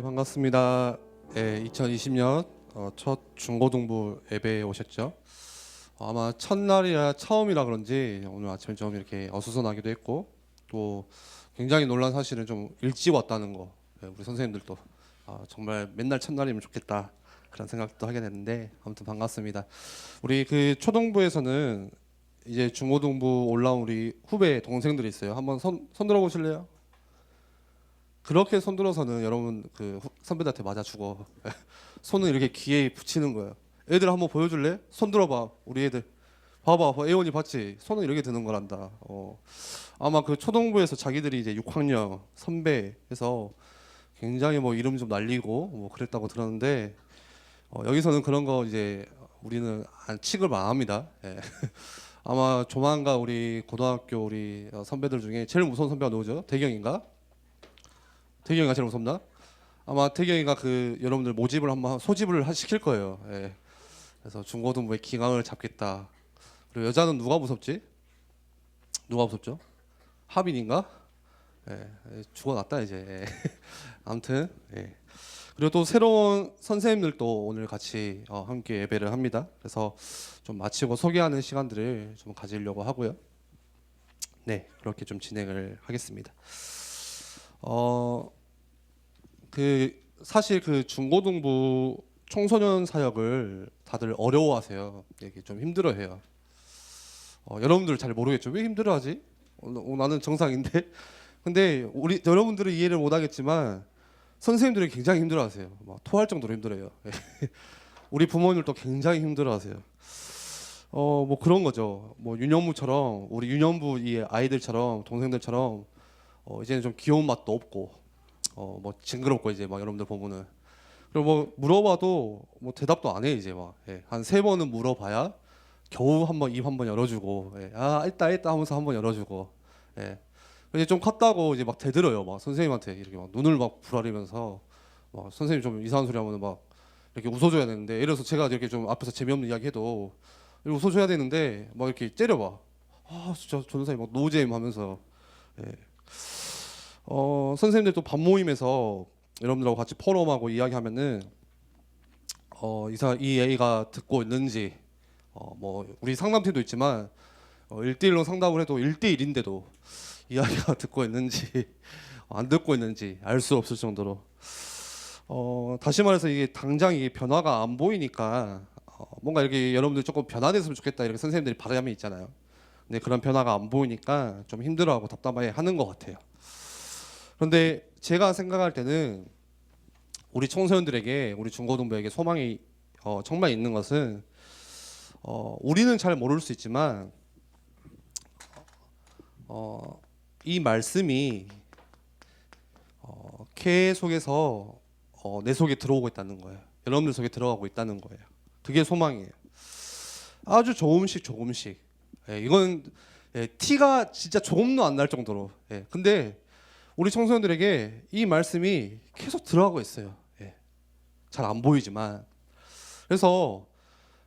네 반갑습니다. 네, 2020년 어, 첫 중고등부 예배에 오셨죠. 어, 아마 첫날이라 처음이라 그런지 오늘 아침에 좀 이렇게 어수선하기도 했고 또 굉장히 놀란 사실은 좀 일찍 왔다는 거 네, 우리 선생님들도 아, 정말 맨날 첫날이면 좋겠다 그런 생각도 하게 됐는데 아무튼 반갑습니다. 우리 그 초등부에서는 이제 중고등부 올라온 우리 후배 동생들이 있어요. 한번 손, 손 들어 보실래요? 그렇게 손 들어서는 여러분 그 후- 선배들한테 맞아 죽어. 손을 이렇게 귀에 붙이는 거예요. 애들 한번 보여줄래? 손 들어봐. 우리 애들. 봐봐, 봐. 애원이 봤지? 손은 이렇게 드는 거란다. 어. 아마 그 초등부에서 자기들이 이제 6학년 선배해서 굉장히 뭐 이름 좀 날리고 뭐 그랬다고 들었는데 어, 여기서는 그런 거 이제 우리는 안 취급을 안 합니다. 예. 아마 조만간 우리 고등학교 우리 어, 선배들 중에 제일 무서운 선배가 누구죠? 대경인가? 태경이가 제일 무섭나? 아마 태경이가 그 여러분들 모집을 한번 소집을 하- 시킬 거예요. 예. 그래서 중고등부의 기강을 잡겠다. 그리고 여자는 누가 무섭지? 누가 무섭죠? 하빈인가? 예, 예, 죽어났다 이제. 예. 아무튼 예. 그리고 또 새로운 선생님들도 오늘 같이 어, 함께 예배를 합니다. 그래서 좀 마치고 소개하는 시간들을 좀 가지려고 하고요. 네, 그렇게 좀 진행을 하겠습니다. 어, 그 사실 그 중고등부 청소년 사역을 다들 어려워하세요. 이게 좀 힘들어해요. 어, 여러분들 잘 모르겠죠. 왜 힘들어하지? 어, 어, 나는 정상인데. 근데 우리 여러분들은 이해를 못하겠지만 선생님들이 굉장히 힘들어하세요. 막 토할 정도로 힘들어요. 우리 부모님들도 굉장히 힘들어하세요. 어, 뭐 그런 거죠. 뭐 유년부처럼 우리 유년부 이 아이들처럼 동생들처럼 어, 이제는 좀 귀여운 맛도 없고 어, 뭐 징그럽고 이제 막 여러분들 보면은 그리고 뭐 물어봐도 뭐 대답도 안 해 이제 막한 세 번은 물어봐야 겨우 한번 입 한 번 열어주고 예. 아 있다 있다 하면서 한번 열어주고 예. 이제 좀 컸다고 이제 막 대들어요 막 선생님한테 이렇게 막 눈을 막 부라리면서 막 선생님 좀 이상한 소리 하면은 막 이렇게 웃어줘야 되는데 예를 들어서 제가 이렇게 좀 앞에서 재미없는 이야기 해도 이렇게 웃어줘야 되는데 막 이렇게 째려봐 아 진짜 전사님 막 노잼 하면서 예. 어, 선생님들 또 밥 모임에서 여러분들하고 같이 포럼하고 이야기하면은 어, 이사 이 애가 듣고 있는지 어, 뭐 우리 상담팀도 있지만 어, 1대1로 상담을 해도 1대1인데도 이 아이가 듣고 있는지 안 듣고 있는지 알 수 없을 정도로 어, 다시 말해서 이게 당장 이게 변화가 안 보이니까 어, 뭔가 이렇게 여러분들 조금 변화됐으면 좋겠다 이렇게 선생님들이 바람이 있잖아요. 근데 그런 변화가 안 보이니까 좀 힘들어하고 답답해 하는 것 같아요. 그런데 제가 생각할 때는 우리 청소년들에게 우리 중고등부에게 소망이 어, 정말 있는 것은 어, 우리는 잘 모를 수 있지만 어, 이 말씀이 어, 계속해서 어, 내 속에 들어오고 있다는 거예요. 여러분들 속에 들어가고 있다는 거예요. 그게 소망이에요. 아주 조금씩 조금씩. 예, 이건 예, 티가 진짜 조금도 안 날 정도로. 예, 근데 우리 청소년들에게 이 말씀이 계속 들어가고 있어요. 예. 잘안 보이지만 그래서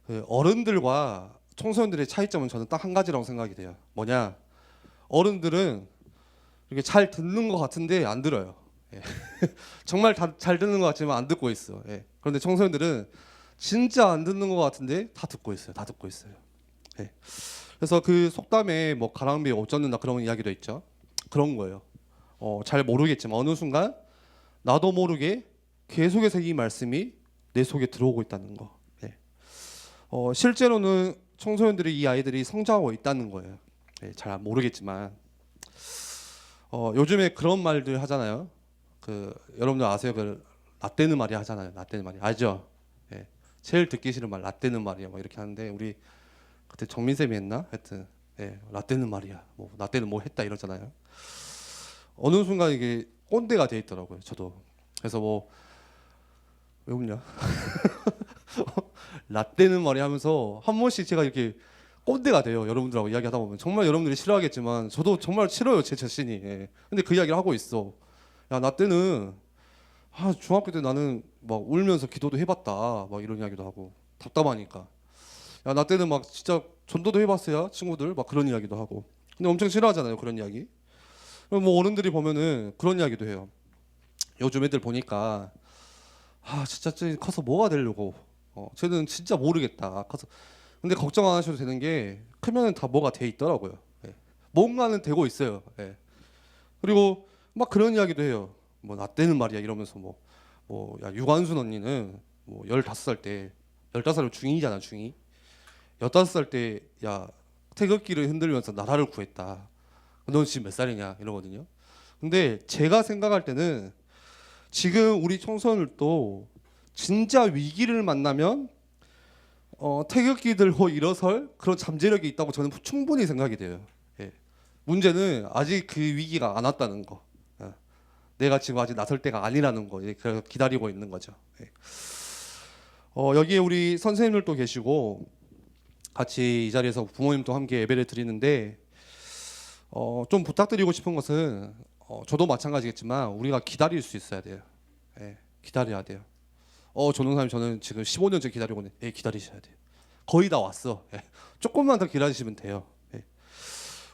그 어른들과 청소년들의 차이점은 저는 딱 한 가지라고 생각이 돼요. 뭐냐? 어른들은 이렇게 잘 듣는 것 같은데 안 들어요. 예. 정말 다, 잘 듣는 것 같지만 안 듣고 있어. 예. 그런데 청소년들은 진짜 안 듣는 것 같은데 다 듣고 있어요. 다 듣고 있어요. 예. 그래서 그 속담에 뭐 가랑비에 옷 젖는다 그런 이야기도 있죠. 그런 거예요. 어, 잘 모르겠지만 어느 순간 나도 모르게 계속해서 이 말씀이 내 속에 들어오고 있다는 거. 예. 어, 실제로는 청소년들이 이 아이들이 성장하고 있다는 거예요. 예, 잘 모르겠지만 어, 요즘에 그런 말들 하잖아요. 그 여러분들 아세요? 그 라떼는 말이 하잖아요. 라떼는 말이 알죠? 예. 제일 듣기 싫은 말 라떼는 말이야. 뭐 이렇게 하는데 우리 그때 정민 쌤이 했나? 하여튼 예, 라떼는 말이야. 뭐 라떼는 뭐 했다 이러잖아요. 어느 순간 이게 꼰대가 돼 있더라고요. 저도. 그래서 뭐 왜 웃냐? 라떼는 말이 하면서 한 번씩 제가 이렇게 꼰대가 돼요. 여러분들하고 이야기하다 보면 정말 여러분들이 싫어하겠지만 저도 정말 싫어요 제 자신이. 예. 근데 그 이야기를 하고 있어. 야 나 때는 아 중학교 때 나는 막 울면서 기도도 해봤다. 막 이런 이야기도 하고 답답하니까. 야 나 때는 막 진짜 전도도 해봤어요 친구들 막 그런 이야기도 하고. 근데 엄청 싫어하잖아요 그런 이야기. 뭐 어른들이 보면은 그런 이야기도 해요. 요즘 애들 보니까 아 진짜 쟤 커서 뭐가 되려고. 어 쟤는 진짜 모르겠다. 커서. 근데 걱정 안 하셔도 되는 게 크면은 다 뭐가 돼 있더라고요. 예. 뭔가는 되고 있어요. 예. 그리고 막 그런 이야기도 해요. 뭐 나 때는 말이야 이러면서 뭐 뭐 야 유관순 언니는 뭐 15살 때 15살이면 중2잖아 중2 15살 때 야 태극기를 흔들면서 나라를 구했다 넌 지금 몇 살이냐 이러거든요 근데 제가 생각할 때는 지금 우리 청소년들도 진짜 위기를 만나면 어, 태극기 들고 일어설 그런 잠재력이 있다고 저는 충분히 생각이 돼요. 예. 문제는 아직 그 위기가 안 왔다는 거. 예. 내가 지금 아직 나설 때가 아니라는 거. 예. 그래서 기다리고 있는 거죠. 예. 어, 여기에 우리 선생님들도 계시고 같이 이 자리에서 부모님도 함께 예배를 드리는데 어, 좀 부탁드리고 싶은 것은 어, 저도 마찬가지겠지만 우리가 기다릴 수 있어야 돼요. 예, 기다려야 돼요. 어, 전동사님 저는 지금 15년째 기다리고 있는데 예, 기다리셔야 돼요. 거의 다 왔어. 예, 조금만 더 기다리시면 돼요. 예.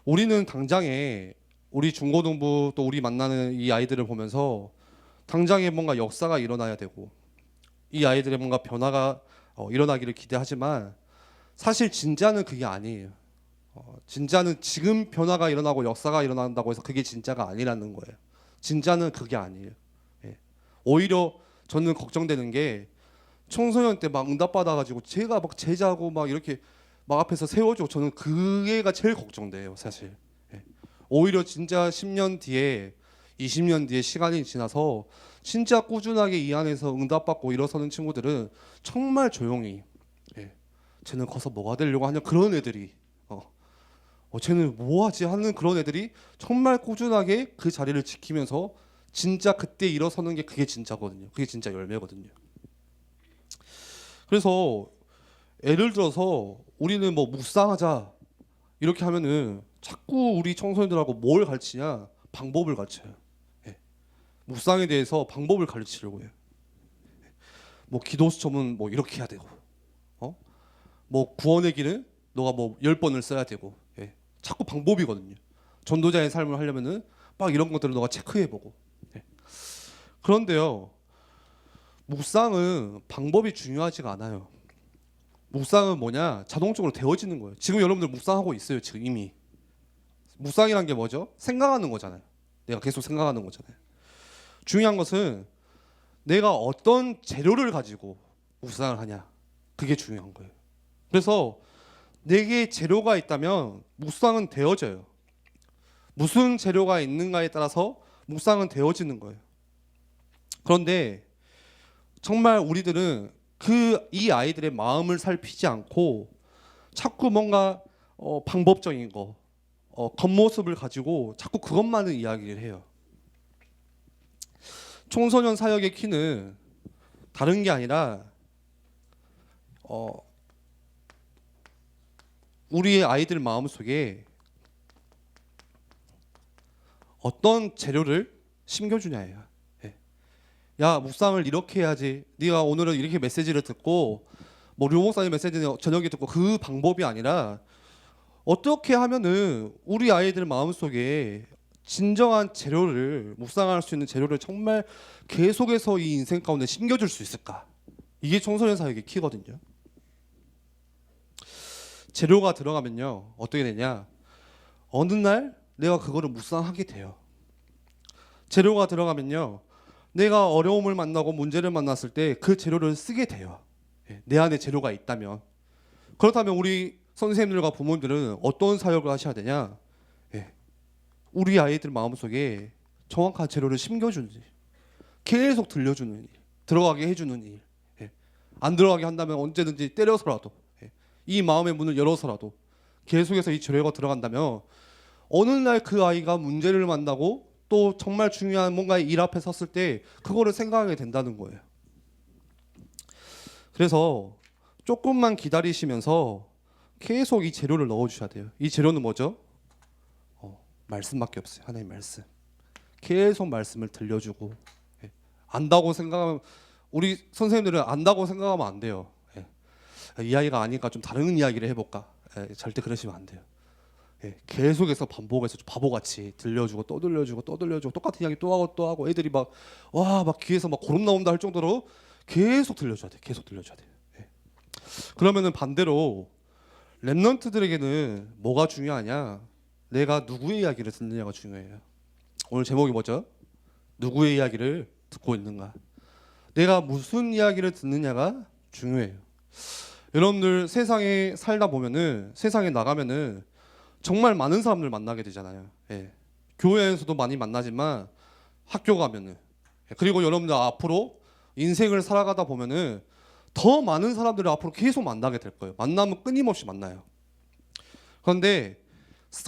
우리는 당장에 우리 중고등부 또 우리 만나는 이 아이들을 보면서 당장에 뭔가 역사가 일어나야 되고 이 아이들의 뭔가 변화가 어, 일어나기를 기대하지만 사실 진짜는 그게 아니에요. 어, 진짜는 지금 변화가 일어나고 역사가 일어난다고 해서 그게 진짜가 아니라는 거예요. 진짜는 그게 아니에요. 예. 오히려 저는 걱정되는 게 청소년 때 막 응답 받아가지고 제가 막 제자고 막 이렇게 막 앞에서 세워주고 저는 그게가 제일 걱정돼요, 사실. 예. 오히려 진짜 10년 뒤에 20년 뒤에 시간이 지나서 진짜 꾸준하게 이 안에서 응답받고 일어서는 친구들은 정말 조용히 예. 쟤는 커서 뭐가 되려고 하냐 그런 애들이 어, 어 쟤는 뭐하지 하는 그런 애들이 정말 꾸준하게 그 자리를 지키면서 진짜 그때 일어서는 게 그게 진짜거든요. 그게 진짜 열매거든요. 그래서 예를 들어서 우리는 뭐 묵상하자 이렇게 하면은 자꾸 우리 청소년들하고 뭘 가르치냐 방법을 가르쳐요. 예. 묵상에 대해서 방법을 가르치려고 해요. 예. 뭐 기도 수첩은 뭐 이렇게 해야 되고, 어? 뭐 구원의 길은 너가 뭐 열 번을 써야 되고, 예. 자꾸 방법이거든요. 전도자의 삶을 하려면은 막 이런 것들을 너가 체크해보고. 예. 그런데요, 묵상은 방법이 중요하지가 않아요. 묵상은 뭐냐? 자동적으로 되어지는 거예요. 지금 여러분들 묵상하고 있어요. 지금 이미. 묵상이란 게 뭐죠? 생각하는 거잖아요. 내가 계속 생각하는 거잖아요. 중요한 것은 내가 어떤 재료를 가지고 묵상을 하냐. 그게 중요한 거예요. 그래서 내게 재료가 있다면 묵상은 되어져요. 무슨 재료가 있는가에 따라서 묵상은 되어지는 거예요. 그런데 정말 우리들은 그 이 아이들의 마음을 살피지 않고 자꾸 뭔가 어, 방법적인 거, 어, 겉모습을 가지고 자꾸 그것만을 이야기를 해요. 청소년 사역의 키는 다른 게 아니라 어, 우리의 아이들 마음 속에 어떤 재료를 심겨주냐예요. 예. 야 묵상을 이렇게 해야지. 네가 오늘은 이렇게 메시지를 듣고 뭐 류목사님 메시지는 저녁에 듣고 그 방법이 아니라 어떻게 하면은 우리 아이들 마음 속에 진정한 재료를 묵상할 수 있는 재료를 정말 계속해서 이 인생 가운데 심겨줄 수 있을까? 이게 청소년 사역의 키거든요. 재료가 들어가면요 어떻게 되냐? 어느 날 내가 그거를 묵상하게 돼요. 재료가 들어가면요 내가 어려움을 만나고 문제를 만났을 때 그 재료를 쓰게 돼요. 예, 내 안에 재료가 있다면 그렇다면 우리 선생님들과 부모님들은 어떤 사역을 하셔야 되냐? 예, 우리 아이들 마음속에 정확한 재료를 심겨주는 일, 계속 들려주는 일, 들어가게 해주는 일, 예, 안 들어가게 한다면 언제든지 때려서라도 예, 이 마음의 문을 열어서라도 계속해서 이 재료가 들어간다면 어느 날 그 아이가 문제를 만나고 또 정말 중요한 뭔가 일 앞에 섰을 때 그거를 생각하게 된다는 거예요. 그래서 조금만 기다리시면서 계속 이 재료를 넣어주셔야 돼요. 이 재료는 뭐죠? 어, 말씀밖에 없어요. 하나님 말씀. 계속 말씀을 들려주고 예. 안다고 생각하면 우리 선생님들은 안다고 생각하면 안 돼요. 예. 이 아이가 아니까 좀 다른 이야기를 해볼까? 예, 절대 그러시면 안 돼요. 예, 계속해서 반복해서 바보같이 들려주고 또 들려주고 또 들려주고 똑같은 이야기 또 하고 또 하고 애들이 막 와 막 귀에서 막 고름 나온다 할 정도로 계속 들려줘야 돼. 계속 들려줘야 돼. 예. 그러면은 반대로 랩런트들에게는 뭐가 중요하냐? 내가 누구의 이야기를 듣느냐가 중요해요. 오늘 제목이 뭐죠? 누구의 이야기를 듣고 있는가? 내가 무슨 이야기를 듣느냐가 중요해요. 여러분들 세상에 살다 보면은 세상에 나가면은 정말 많은 사람들 만나게 되잖아요. 예. 교회에서도 많이 만나지만 학교 가면은 예. 그리고 여러분들 앞으로 인생을 살아가다 보면은 더 많은 사람들을 앞으로 계속 만나게 될 거예요. 만나면 끊임없이 만나요. 그런데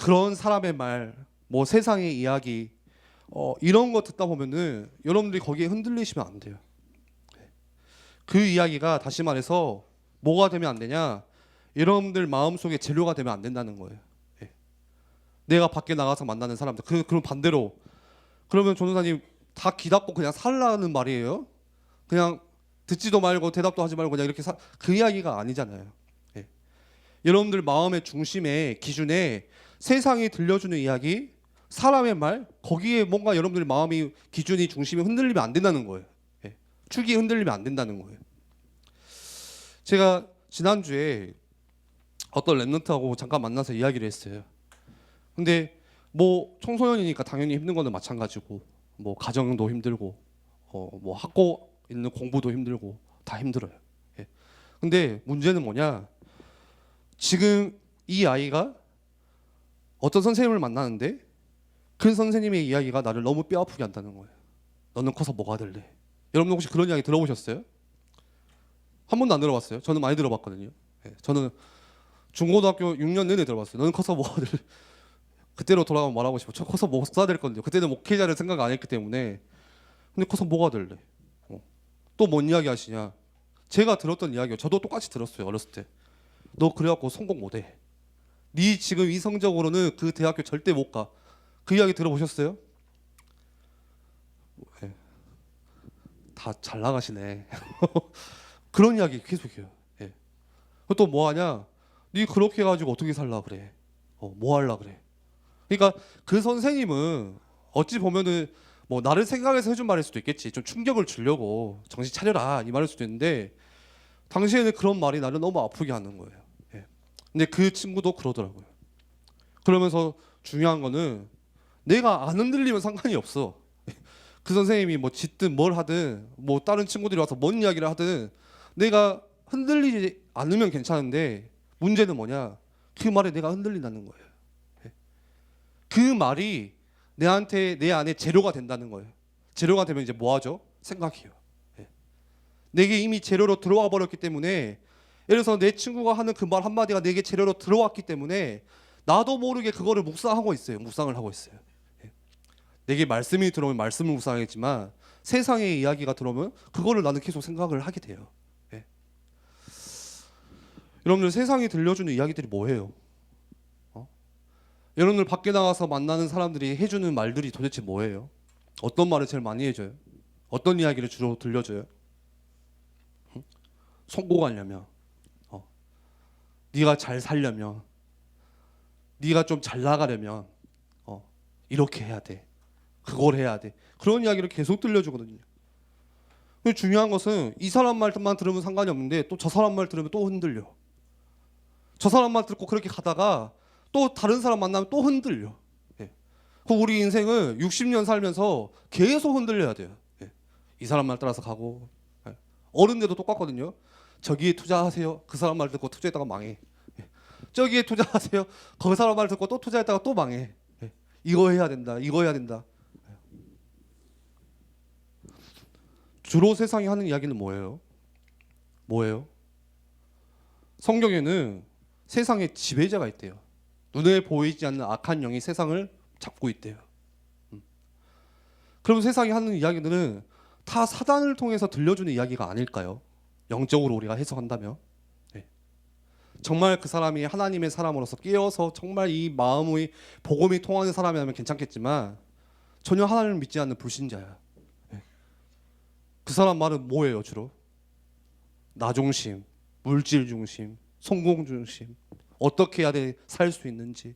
그런 사람의 말, 뭐 세상의 이야기, 어, 이런 거 듣다 보면은 여러분들이 거기에 흔들리시면 안 돼요. 그 이야기가 다시 말해서 뭐가 되면 안 되냐? 여러분들 마음속에 재료가 되면 안 된다는 거예요. 예. 내가 밖에 나가서 만나는 사람들. 그 그럼 반대로 그러면 조노사님 다 기답고 그냥 살라는 말이에요? 그냥 듣지도 말고 대답도 하지 말고 그냥 이렇게 사, 그 이야기가 아니잖아요. 예. 여러분들 마음의 중심에 기준에 세상이 들려주는 이야기, 사람의 말 거기에 뭔가 여러분들 마음이 기준이 중심이 흔들리면 안 된다는 거예요. 예. 축이 흔들리면 안 된다는 거예요. 제가 지난주에 어떤 랩런트하고 잠깐 만나서 이야기를 했어요. 근데 뭐 청소년이니까 당연히 힘든 거는 마찬가지고 뭐 가정도 힘들고 어 뭐 학교 있는 공부도 힘들고 다 힘들어요. 예. 근데 문제는 뭐냐? 지금 이 아이가 어떤 선생님을 만나는데 그 선생님의 이야기가 나를 너무 뼈 아프게 한다는 거예요. 너는 커서 뭐가 될래? 여러분 혹시 그런 이야기 들어보셨어요? 한 번도 안 들어봤어요. 저는 많이 들어봤거든요. 예, 저는 중고등학교 6년 내내 들어봤어요. 너는 커서 될? 그때로 돌아가면 말하고 싶어. 저 커서 뭐가 될 건데요. 그때는 목회자를 생각 안 했기 때문에. 근데 커서 뭐가 될래? 어. 또뭔 이야기 하시냐? 제가 들었던 이야기요. 저도 똑같이 들었어요. 어렸을 때. 너 그래갖고 성공 못해. 네 지금 이 성적으로는 그 대학교 절대 못 가. 그 이야기 들어보셨어요? 예. 다잘 나가시네. 그런 이야기 계속해요. 예. 또 뭐 하냐? 네 그렇게 해가지고 어떻게 살라 그래? 어, 뭐 할라 그래? 그러니까 그 선생님은 어찌 보면은 뭐 나를 생각해서 해준 말일 수도 있겠지. 좀 충격을 주려고 정신 차려라 이 말일 수도 있는데 당시에는 그런 말이 나를 너무 아프게 하는 거예요. 예. 근데 그 친구도 그러더라고요. 그러면서 중요한 거는 내가 안 흔들리면 상관이 없어. 그 선생님이 뭐 짓든 뭘 하든 뭐 다른 친구들이 와서 뭔 이야기를 하든 내가 흔들리지 않으면 괜찮은데 문제는 뭐냐? 그 말에 내가 흔들린다는 거예요. 예. 그 말이 내한테 내 안에 재료가 된다는 거예요. 재료가 되면 이제 뭐 하죠? 생각해요. 예. 내게 이미 재료로 들어와 버렸기 때문에 예를 들어서 내 친구가 하는 그 말 한마디가 내게 재료로 들어왔기 때문에 나도 모르게 그거를 묵상하고 있어요. 묵상을 하고 있어요. 예. 내게 말씀이 들어오면 말씀을 묵상하겠지만 세상의 이야기가 들어오면 그거를 나는 계속 생각을 하게 돼요. 예. 여러분들 세상이 들려주는 이야기들이 뭐예요? 어? 여러분들 밖에 나가서 만나는 사람들이 해주는 말들이 도대체 뭐예요? 어떤 말을 제일 많이 해줘요? 어떤 이야기를 주로 들려줘요? 응? 성공하려면, 어. 네가 잘 살려면, 네가 좀 잘 나가려면, 어. 이렇게 해야 돼. 그걸 해야 돼. 그런 이야기를 계속 들려주거든요. 중요한 것은 이 사람 말만 들으면 상관이 없는데 또 저 사람 말 들으면 또 흔들려. 저 사람 말 듣고 그렇게 가다가 또 다른 사람 만나면 또 흔들려. 예. 그 우리 인생을 60년 살면서 계속 흔들려야 돼요. 예. 이 사람 말 따라서 가고 예. 어른들도 똑같거든요. 저기에 투자하세요. 그 사람 말 듣고 투자했다가 망해. 예. 저기에 투자하세요. 그 사람 말 듣고 또 투자했다가 또 망해. 예. 이거 해야 된다. 이거 해야 된다. 주로 세상이 하는 이야기는 뭐예요? 뭐예요? 성경에는 세상에 지배자가 있대요. 눈에 보이지 않는 악한 영이 세상을 잡고 있대요. 음. 그럼 세상이 하는 이야기들은 다 사단을 통해서 들려주는 이야기가 아닐까요? 영적으로 우리가 해석한다면 네. 정말 그 사람이 하나님의 사람으로서 깨어서 정말 이 마음의 복음이 통하는 사람이라면 괜찮겠지만 전혀 하나님을 믿지 않는 불신자야. 네. 그 사람 말은 뭐예요 주로? 나 중심, 물질 중심, 성공 중심, 어떻게 해야 돼살수 있는지,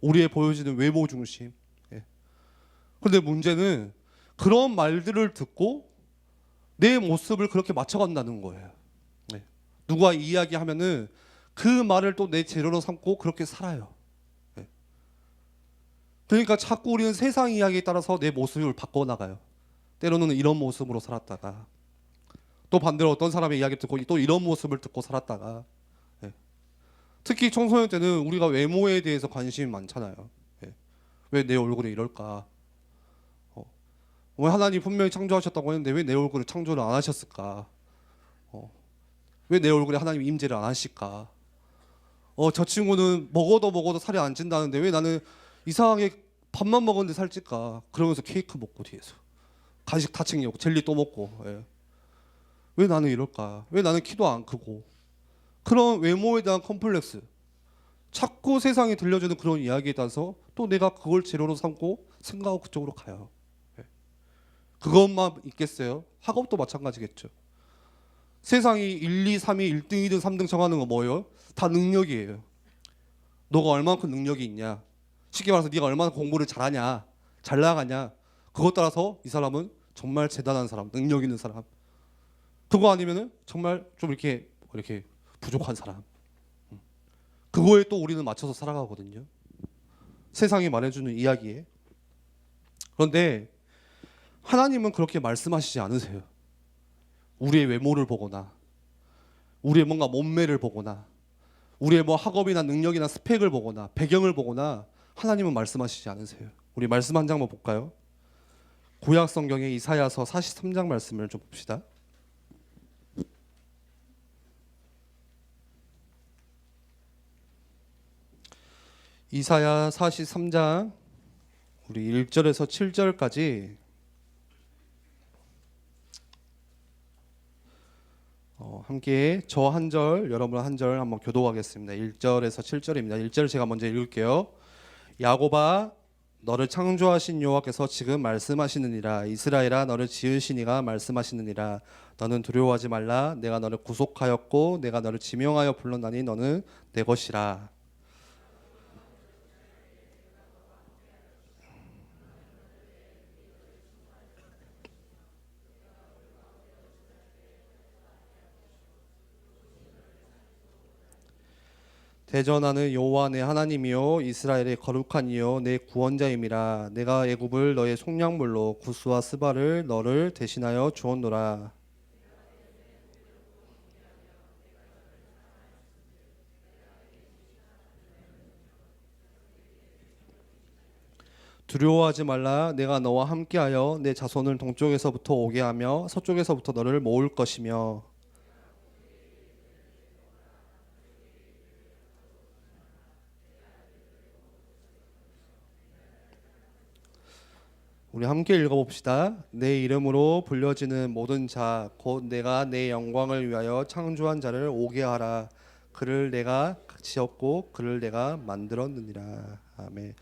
우리의 보여지는 외모 중심. 예. 그런데 문제는 그런 말들을 듣고 내 모습을 그렇게 맞춰간다는 거예요. 네. 누가 이야기하면은 그 말을 또 내 재료로 삼고 그렇게 살아요. 네. 그러니까 자꾸 우리는 세상 이야기에 따라서 내 모습을 바꿔 나가요. 때로는 이런 모습으로 살았다가 또 반대로 어떤 사람의 이야기를 듣고 또 이런 모습을 듣고 살았다가 예. 특히 청소년 때는 우리가 외모에 대해서 관심이 많잖아요. 예. 왜내 얼굴이 이럴까? 어. 왜 하나님 분명히 창조하셨다고 했는데 왜 내 얼굴을 창조를 안 하셨을까? 어. 왜내 얼굴에 하나님 임재를 안 하실까? 어, 저 친구는 먹어도 먹어도 살이 안 찐다는데 왜 나는 이상하게 밥만 먹었는데 살찔까? 그러면서 케이크 먹고 뒤에서 간식 다 챙기고 젤리 또 먹고 예. 왜 나는 이럴까? 왜 나는 키도 안 크고 그런 외모에 대한 컴플렉스 자꾸 세상에 들려주는 그런 이야기에 따라서 또 내가 그걸 재료로 삼고 생각하고 그쪽으로 가요. 예. 그것만 있겠어요? 학업도 마찬가지겠죠. 세상이 1, 2, 3이 1등, 2등, 3등 정하는 거 뭐예요? 다 능력이에요. 너가 얼마만큼 능력이 있냐? 쉽게 말해서 네가 얼마나 공부를 잘하냐, 잘 나가냐. 그것 따라서 이 사람은 정말 대단한 사람, 능력 있는 사람. 그거 아니면은 정말 좀 이렇게 이렇게 부족한 사람. 음. 그거에 또 우리는 맞춰서 살아가거든요. 세상이 말해주는 이야기에. 그런데 하나님은 그렇게 말씀하시지 않으세요. 우리의 외모를 보거나, 우리의 뭔가 몸매를 보거나, 우리의 뭐 학업이나 능력이나 스펙을 보거나, 배경을 보거나 하나님은 말씀하시지 않으세요. 우리 말씀 한 장만 볼까요? 구약 성경의 이사야서 43장 말씀을 좀 봅시다. 이사야 43장 우리 1절에서 7절까지 어, 함께 저 한 절 여러분 한 절 한번 교도하겠습니다. 1절에서 7절입니다. 1절 제가 먼저 읽을게요. 야고바 너를 창조하신 여호와께서 지금 말씀하시느니라 이스라엘아 너를 지으시니가 말씀하시느니라 너는 두려워하지 말라 내가 너를 구속하였고 내가 너를 지명하여 불렀나니 너는 내 것이라 대전하는 여호와 내 하나님이요 이스라엘의 거룩한 이요 내 구원자임이라. 내가 애굽을 너의 속량물로 구스와 스바를 너를 대신하여 주었노라. 두려워하지 말라. 내가 너와 함께하여 내 자손을 동쪽에서부터 오게 하며 서쪽에서부터 너를 모을 것이며 우리 함께 읽어봅시다. 내 이름으로 불려지는 모든 자, 곧 내가 내 영광을 위하여 창조한 자를 오게 하라. 그를 내가 지었고 그를 내가 만들었느니라. 아멘.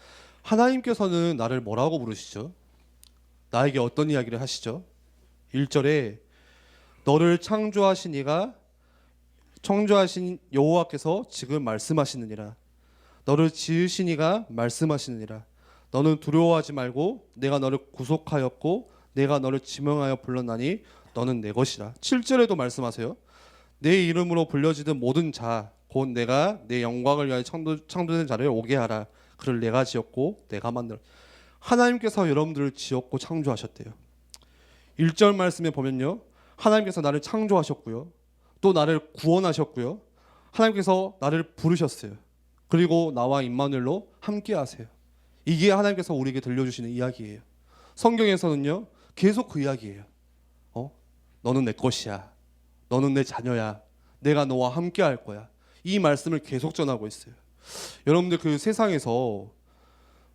하나님께서는 나를 뭐라고 부르시죠? 나에게 어떤 이야기를 하시죠? 1절에 너를 창조하신 이가 창조하신 여호와께서 지금 말씀하시느니라. 너를 지으신 이가 말씀하시느니라. 너는 두려워하지 말고 내가 너를 구속하였고 내가 너를 지명하여 불렀나니 너는 내 것이라. 7절에도 말씀하세요. 내 이름으로 불려지는 모든 자, 곧 내가 내 영광을 위하여 창조, 창조된 자를 오게 하라. 그를 내가 지었고 내가 만들. 하나님께서 여러분들을 지었고 창조하셨대요. 1절 말씀에 보면요. 하나님께서 나를 창조하셨고요. 또 나를 구원하셨고요. 하나님께서 나를 부르셨어요. 그리고 나와 임마누엘로 함께 하세요. 이게 하나님께서 우리에게 들려주시는 이야기예요. 성경에서는요 계속 그 이야기예요. 어? 너는 내 것이야. 너는 내 자녀야. 내가 너와 함께 할 거야. 이 말씀을 계속 전하고 있어요. 여러분들 그 세상에서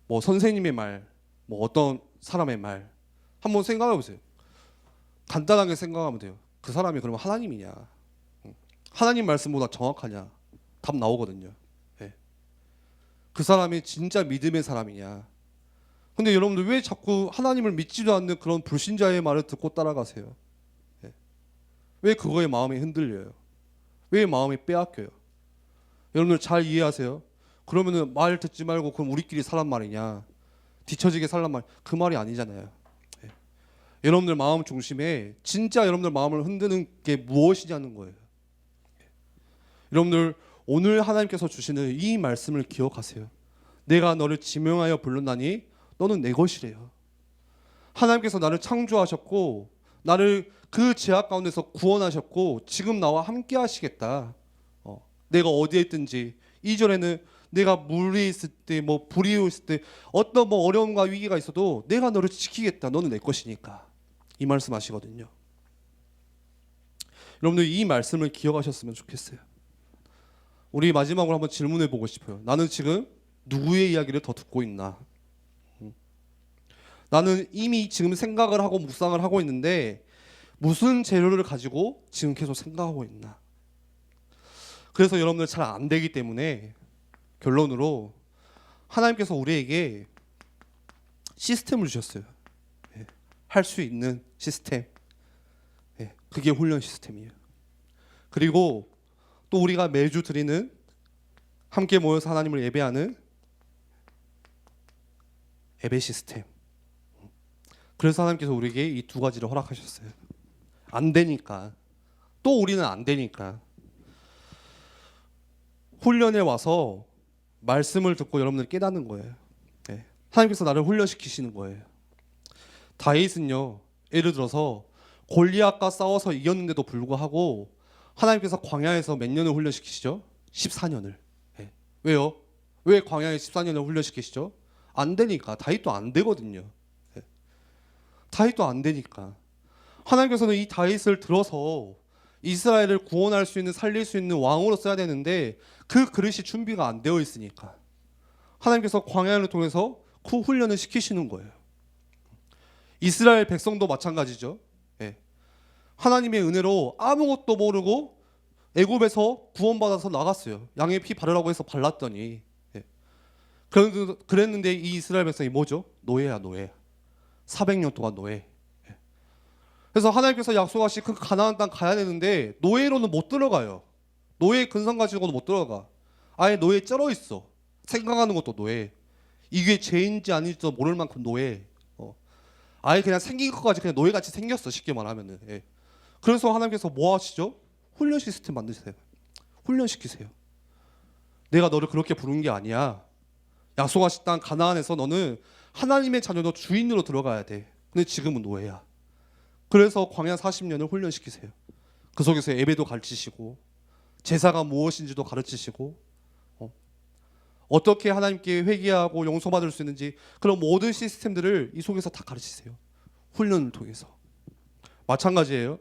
뭐 선생님의 말, 뭐 어떤 사람의 말 한번 생각해 보세요. 간단하게 생각하면 돼요. 그 사람이 그러면 하나님이냐? 하나님 말씀보다 정확하냐? 답 나오거든요. 그 사람이 진짜 믿음의 사람이냐. 근데 여러분들 왜 자꾸 하나님을 믿지도 않는 그런 불신자의 말을 듣고 따라가세요? 예. 왜 그거에 마음이 흔들려요? 왜 마음이 빼앗겨요? 여러분들 잘 이해하세요? 그러면은 말 듣지 말고 그럼 우리끼리 살란 말이냐? 뒤처지게 살란 말 그 말이 아니잖아요. 예. 여러분들 마음 중심에 진짜 여러분들 마음을 흔드는 게 무엇이냐는 거예요. 여러분들 오늘 하나님께서 주시는 이 말씀을 기억하세요. 내가 너를 지명하여 불렀나니 너는 내 것이래요. 하나님께서 나를 창조하셨고 나를 그 제약 가운데서 구원하셨고 지금 나와 함께 하시겠다. 어, 내가 어디에 있든지 이전에는 내가 물에 있을 때 뭐 불이 있을 때 어떤 뭐 어려움과 위기가 있어도 내가 너를 지키겠다. 너는 내 것이니까. 이 말씀 하시거든요. 여러분들 이 말씀을 기억하셨으면 좋겠어요. 우리 마지막으로 한번 질문해 보고 싶어요. 나는 지금 누구의 이야기를 더 듣고 있나? 음. 나는 이미 지금 생각을 하고 묵상을 하고 있는데 무슨 재료를 가지고 지금 계속 생각하고 있나? 그래서 여러분들 잘 안 되기 때문에 결론으로 하나님께서 우리에게 시스템을 주셨어요. 할수 있는 시스템. 예, 그게 훈련 시스템이에요. 그리고 또 우리가 매주 드리는 함께 모여서 하나님을 예배하는 예배 시스템. 그래서 하나님께서 우리에게 이 두 가지를 허락하셨어요. 안 되니까. 또 우리는 안 되니까. 훈련에 와서 말씀을 듣고 여러분들 깨닫는 거예요. 예. 하나님께서 나를 훈련시키시는 거예요. 다윗은요. 예를 들어서 골리앗과 싸워서 이겼는데도 불구하고 하나님께서 광야에서 몇 년을 훈련시키시죠? 14년을. 예. 왜요? 왜 광야에 14년을 훈련시키시죠? 안 되니까. 다윗도 안 되거든요. 예. 다윗도 안 되니까. 하나님께서는 이 다윗을 들어서 이스라엘을 구원할 수 있는 살릴 수 있는 왕으로 써야 되는데 그 그릇이 준비가 안 되어 있으니까 하나님께서 광야를 통해서 그 훈련을 시키시는 거예요. 이스라엘 백성도 마찬가지죠. 예. 하나님의 은혜로 아무것도 모르고 애굽에서 구원받아서 나갔어요. 양의 피 바르라고 해서 발랐더니 예. 그랬- 그랬는데 이 이스라엘 백성이 뭐죠? 노예야 노예. 400년 동안 노예. 예. 그래서 하나님께서 약속하신 그 가나안 땅 가야 되는데 노예로는 못 들어가요. 노예 근성 가지고는 못 들어가. 아예 노예 쩔어 있어. 생각하는 것도 노예. 이게 죄인지 아닌지도 모를 만큼 노예. 어. 아예 그냥 생긴 것까지 그냥 노예같이 생겼어. 쉽게 말하면은. 예. 그래서 하나님께서 뭐 하시죠? 훈련 시스템 만드세요. 훈련시키세요. 내가 너를 그렇게 부른 게 아니야. 약속하신 땅 가나안에서 너는 하나님의 자녀로 주인으로 들어가야 돼. 근데 지금은 노예야. 그래서 광야 40년을 훈련시키세요. 그 속에서 예배도 가르치시고 제사가 무엇인지도 가르치시고 어. 어떻게 하나님께 회개하고 용서받을 수 있는지 그런 모든 시스템들을 이 속에서 다 가르치세요. 훈련을 통해서 마찬가지예요.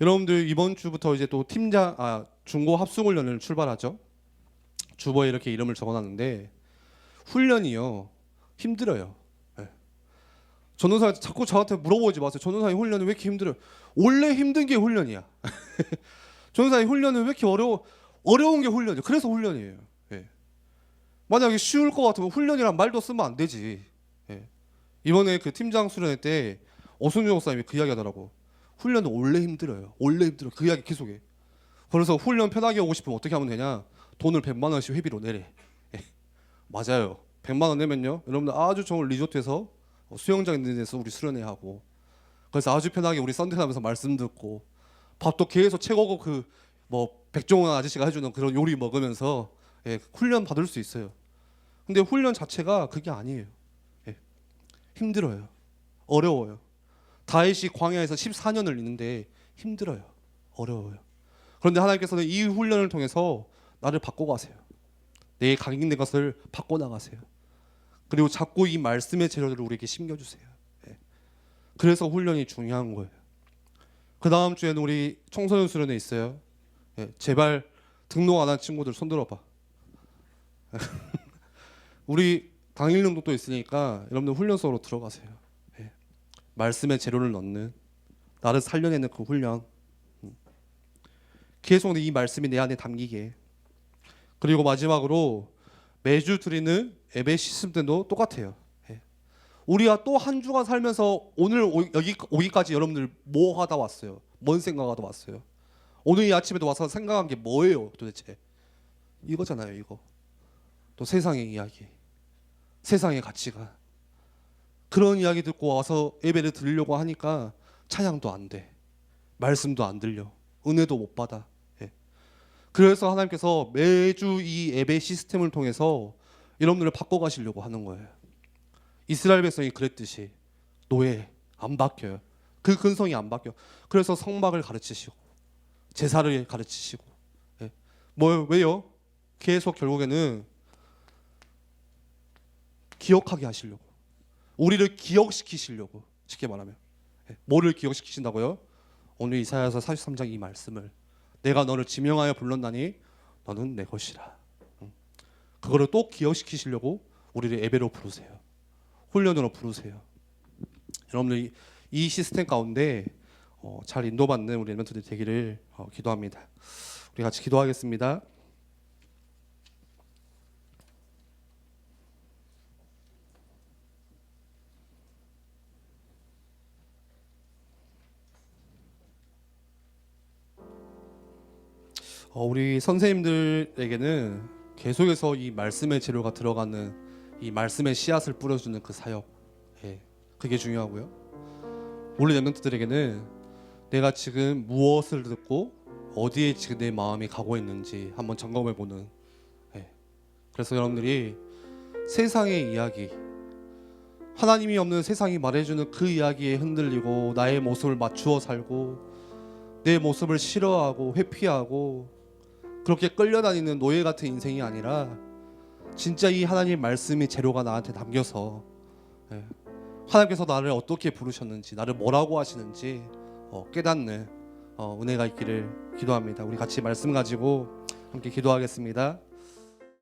여러분들 이번 주부터 이제 또 팀장 아 중고 합숙 훈련을 출발하죠. 주보에 이렇게 이름을 적어놨는데 훈련이요 힘들어요. 예. 전도사 자꾸 저한테 물어보지 마세요. 전도사님 훈련이 왜 이렇게 힘들어요? 원래 힘든 게 훈련이야. 전도사님 훈련은 왜 이렇게 어려워? 어려운 게 훈련이에요. 그래서 훈련이에요. 예. 만약에 쉬울 것 같으면 훈련이란 말도 쓰면 안 되지. 예. 이번에 그 팀장 수련회 때 어순주 목사님이 그 이야기 하더라고. 훈련은 원래 힘들어요. 원래 힘들어. 그 이야기 계속해. 그래서 훈련 편하게 오고 싶으면 어떻게 하면 되냐? 돈을 100만 원씩 회비로 내래. 예. 맞아요. 100만 원 내면요. 여러분들 아주 좋은 리조트에서 어, 수영장 있는 데서 우리 수련회 하고 그래서 아주 편하게 우리 썬데이 하면서 말씀 듣고 밥도 계속 최고급 그뭐 백종원 아저씨가 해주는 그런 요리 먹으면서 예, 훈련 받을 수 있어요. 근데 훈련 자체가 그게 아니에요. 예. 힘들어요. 어려워요. 다윗이 광야에서 14년을 있는데 힘들어요. 어려워요. 그런데 하나님께서는 이 훈련을 통해서 나를 바꿔 가세요. 내 각인된 것을 바꿔 나가세요. 그리고 자꾸 이 말씀의 재료들을 우리에게 심겨 주세요. 예. 그래서 훈련이 중요한 거예요. 그 다음 주에는 우리 청소년 수련회 있어요. 예, 제발 등록 안 한 친구들 손 들어봐. 우리 당일령도 또 있으니까 여러분들 훈련소로 들어가세요. 예. 말씀의 재료를 넣는 나를 살려내는 그 훈련. 음. 계속 이 말씀이 내 안에 담기게. 그리고 마지막으로 매주 드리는 예배 시스템도 똑같아요. 예. 우리가 또 한 주간 살면서 오늘 오- 여기 오기까지 여러분들 뭐 하다 왔어요? 뭔 생각하다 왔어요? 오늘 이 아침에도 와서 생각한 게 뭐예요, 도대체? 이거잖아요, 이거. 또 세상의 이야기, 세상의 가치관. 그런 이야기 듣고 와서 예배를 드리려고 하니까 찬양도 안 돼. 말씀도 안 들려. 은혜도 못 받아. 예. 그래서 하나님께서 매주 이 예배 시스템을 통해서 여러분들을 바꿔 가시려고 하는 거예요. 이스라엘 백성이 그랬듯이 노예 안 바뀌어요. 그 근성이 안 바뀌어. 그래서 성막을 가르치시고 제사를 가르치시고 예. 뭐 왜요? 계속 결국에는 기억하게 하시려고 우리를 기억시키시려고 쉽게 말하면 예. 뭐를 기억시키신다고요? 오늘 이사야서 43장 이 말씀을 내가 너를 지명하여 불렀나니 너는 내 것이라. 응. 그거를 또 기억시키시려고 우리를 예배로 부르세요. 훈련으로 부르세요. 여러분들 이, 이 시스템 가운데 어, 잘 인도받는 우리 멘토들이 되기를 어, 기도합니다. 우리 같이 기도하겠습니다. 어, 우리 선생님들에게는 계속해서 이 말씀의 재료가 들어가는 이 말씀의 씨앗을 뿌려주는 그 사역, 예, 그게 중요하고요. 우리 랩런트들에게는 내가 지금 무엇을 듣고 어디에 지금 내 마음이 가고 있는지 한번 점검해 보는. 예. 그래서 여러분들이 세상의 이야기, 하나님이 없는 세상이 말해주는 그 이야기에 흔들리고 나의 모습을 맞추어 살고 내 모습을 싫어하고 회피하고 그렇게 끌려다니는 노예 같은 인생이 아니라 진짜 이 하나님 말씀이 재료가 나한테 담겨서 예, 하나님께서 나를 어떻게 부르셨는지 나를 뭐라고 하시는지 어, 깨닫는 어, 은혜가 있기를 기도합니다. 우리 같이 말씀 가지고 함께 기도하겠습니다.